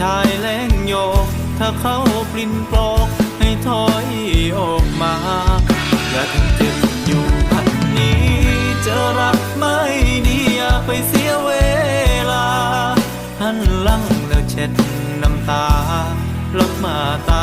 ชายแรงโยก ถ้าเขาปลิ้นปลอกให้ถอยออกมาอย่าทำเจ็บอยู่พันนี้ จะรักไม่ดีอยากไปเสียเวลา หันลังแล้วเช็ดน้ำตาลบมาตา